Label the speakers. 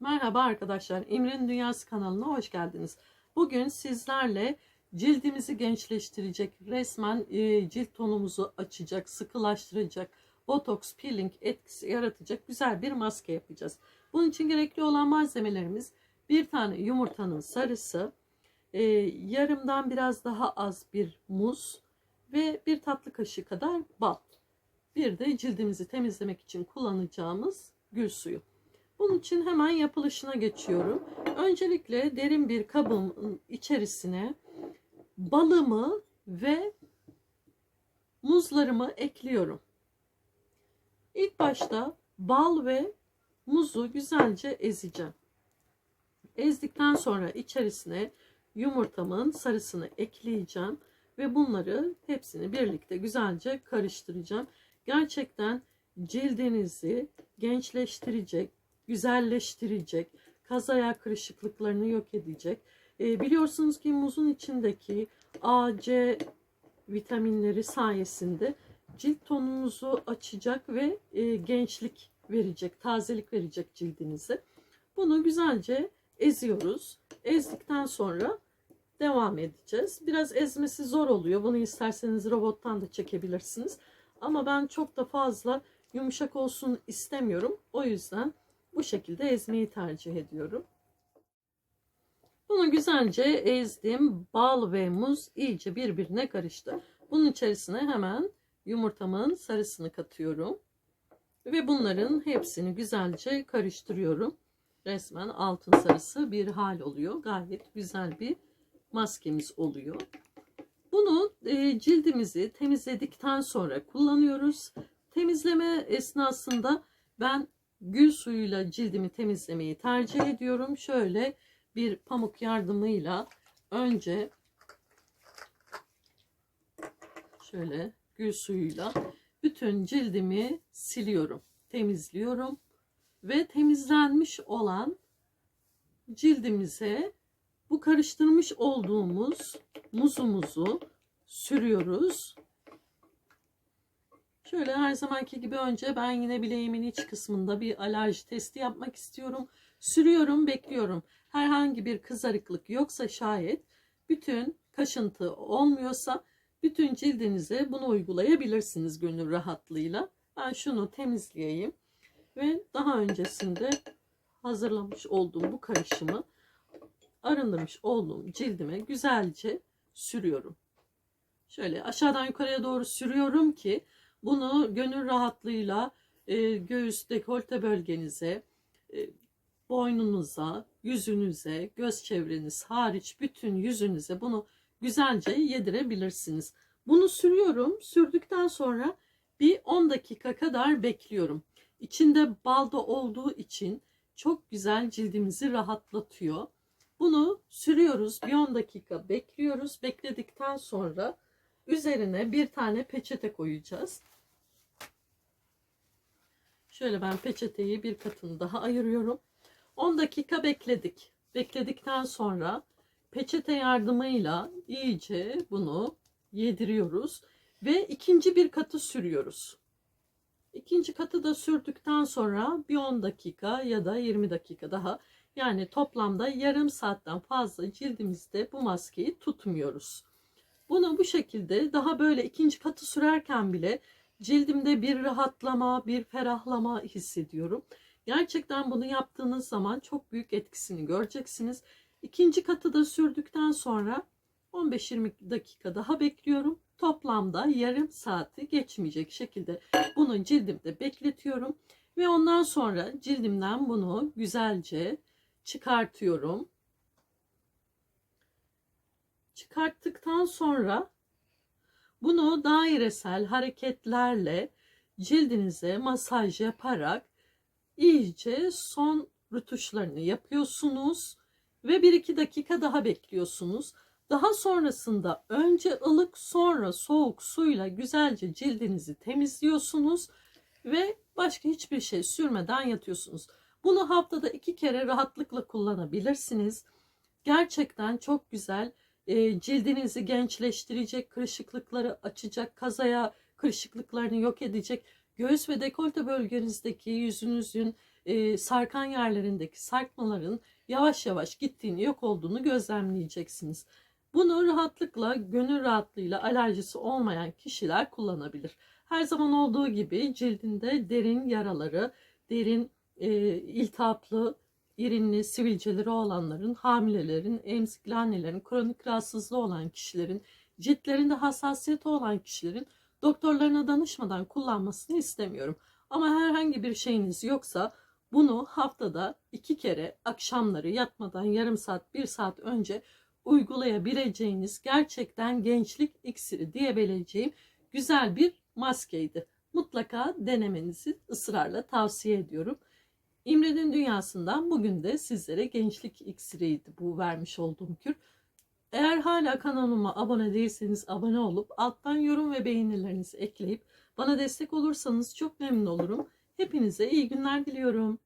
Speaker 1: Merhaba arkadaşlar, İmre'nin Dünyası kanalına hoş geldiniz. Bugün sizlerle cildimizi gençleştirecek, resmen e, cilt tonumuzu açacak, sıkılaştıracak, botoks, peeling etkisi yaratacak güzel bir maske yapacağız. Bunun için gerekli olan malzemelerimiz bir tane yumurtanın sarısı, e, yarımdan biraz daha az bir muz ve bir tatlı kaşığı kadar bal. Bir de cildimizi temizlemek için kullanacağımız gül suyu. Bunun için hemen yapılışına geçiyorum. Öncelikle derin bir kabın içerisine balımı ve muzlarımı ekliyorum. İlk başta bal ve muzu güzelce ezeceğim. Ezdikten sonra içerisine yumurtamın sarısını ekleyeceğim ve bunları hepsini birlikte güzelce karıştıracağım. Gerçekten cildinizi gençleştirecek, güzelleştirecek, kaz ayağı kırışıklıklarını yok edecek. E, biliyorsunuz ki muzun içindeki A, C vitaminleri sayesinde cilt tonunuzu açacak ve e, gençlik verecek, tazelik verecek cildinize. Bunu güzelce eziyoruz. Ezdikten sonra devam edeceğiz. Biraz ezmesi zor oluyor. Bunu isterseniz robottan da çekebilirsiniz. Ama ben çok da fazla yumuşak olsun istemiyorum. O yüzden bu şekilde ezmeyi tercih ediyorum. Bunu güzelce ezdim. Bal ve muz iyice birbirine karıştı. Bunun içerisine hemen yumurtamın sarısını katıyorum. Ve bunların hepsini güzelce karıştırıyorum. Resmen altın sarısı bir hal oluyor. Gayet güzel bir maskemiz oluyor. Bunu e, cildimizi temizledikten sonra kullanıyoruz. Temizleme esnasında ben gül suyuyla cildimi temizlemeyi tercih ediyorum. Şöyle bir pamuk yardımıyla önce şöyle gül suyuyla bütün cildimi siliyorum, temizliyorum ve temizlenmiş olan cildimize bu karıştırmış olduğumuz muzumuzu sürüyoruz. Şöyle her zamanki gibi önce ben yine bileğimin iç kısmında bir alerji testi yapmak istiyorum. Sürüyorum, bekliyorum. Herhangi bir kızarıklık yoksa şayet bütün kaşıntı olmuyorsa bütün cildinize bunu uygulayabilirsiniz gönül rahatlığıyla. Ben şunu temizleyeyim ve daha öncesinde hazırlamış olduğum bu karışımı arındırmış olduğum cildime güzelce sürüyorum. Şöyle aşağıdan yukarıya doğru sürüyorum ki bunu gönül rahatlığıyla e, göğüs dekolte bölgenize, e, boynunuza, yüzünüze, göz çevreniz hariç bütün yüzünüze bunu güzelce yedirebilirsiniz. Bunu sürüyorum. Sürdükten sonra bir 10 dakika kadar bekliyorum. İçinde balda olduğu için çok güzel cildimizi rahatlatıyor. Bunu sürüyoruz. Bir 10 dakika bekliyoruz. Bekledikten sonra üzerine bir tane peçete koyacağız. Şöyle ben peçeteyi bir katını daha ayırıyorum. 10 dakika bekledik. Bekledikten sonra peçete yardımıyla iyice bunu yediriyoruz ve ikinci bir katı sürüyoruz. İkinci katı da sürdükten sonra bir 10 dakika ya da 20 dakika daha yani toplamda yarım saatten fazla cildimizde bu maskeyi tutmuyoruz. Bunu bu şekilde daha böyle ikinci katı sürerken bile cildimde bir rahatlama, bir ferahlama hissediyorum. Gerçekten bunu yaptığınız zaman çok büyük etkisini göreceksiniz. İkinci katı da sürdükten sonra 15-20 dakika daha bekliyorum. Toplamda yarım saati geçmeyecek şekilde bunu cildimde bekletiyorum. Ve ondan sonra cildimden bunu güzelce çıkartıyorum. Çıkarttıktan sonra bunu dairesel hareketlerle cildinize masaj yaparak iyice son rutuşlarını yapıyorsunuz ve 1-2 dakika daha bekliyorsunuz. Daha sonrasında önce ılık sonra soğuk suyla güzelce cildinizi temizliyorsunuz ve başka hiçbir şey sürmeden yatıyorsunuz. Bunu haftada iki kere rahatlıkla kullanabilirsiniz. Gerçekten çok güzel e, cildinizi gençleştirecek, kırışıklıkları açacak, kazaya kırışıklıklarını yok edecek, göğüs ve dekolte bölgenizdeki yüzünüzün e, sarkan yerlerindeki sarkmaların yavaş yavaş gittiğini, yok olduğunu gözlemleyeceksiniz. Bunu rahatlıkla, gönül rahatlığıyla alerjisi olmayan kişiler kullanabilir. Her zaman olduğu gibi cildinde derin yaraları, derin e, iltihaplı, irinli, sivilceleri olanların, hamilelerin, emzikli annelerin, kronik rahatsızlığı olan kişilerin, ciltlerinde hassasiyeti olan kişilerin doktorlarına danışmadan kullanmasını istemiyorum. Ama herhangi bir şeyiniz yoksa bunu haftada iki kere akşamları yatmadan yarım saat, bir saat önce uygulayabileceğiniz gerçekten gençlik iksiri diyebileceğim güzel bir maskeydi. Mutlaka denemenizi ısrarla tavsiye ediyorum. İmre'nin dünyasından bugün de sizlere gençlik iksiriydi bu vermiş olduğum kür. Eğer hala kanalıma abone değilseniz abone olup alttan yorum ve beğenilerinizi ekleyip bana destek olursanız çok memnun olurum. Hepinize iyi günler diliyorum.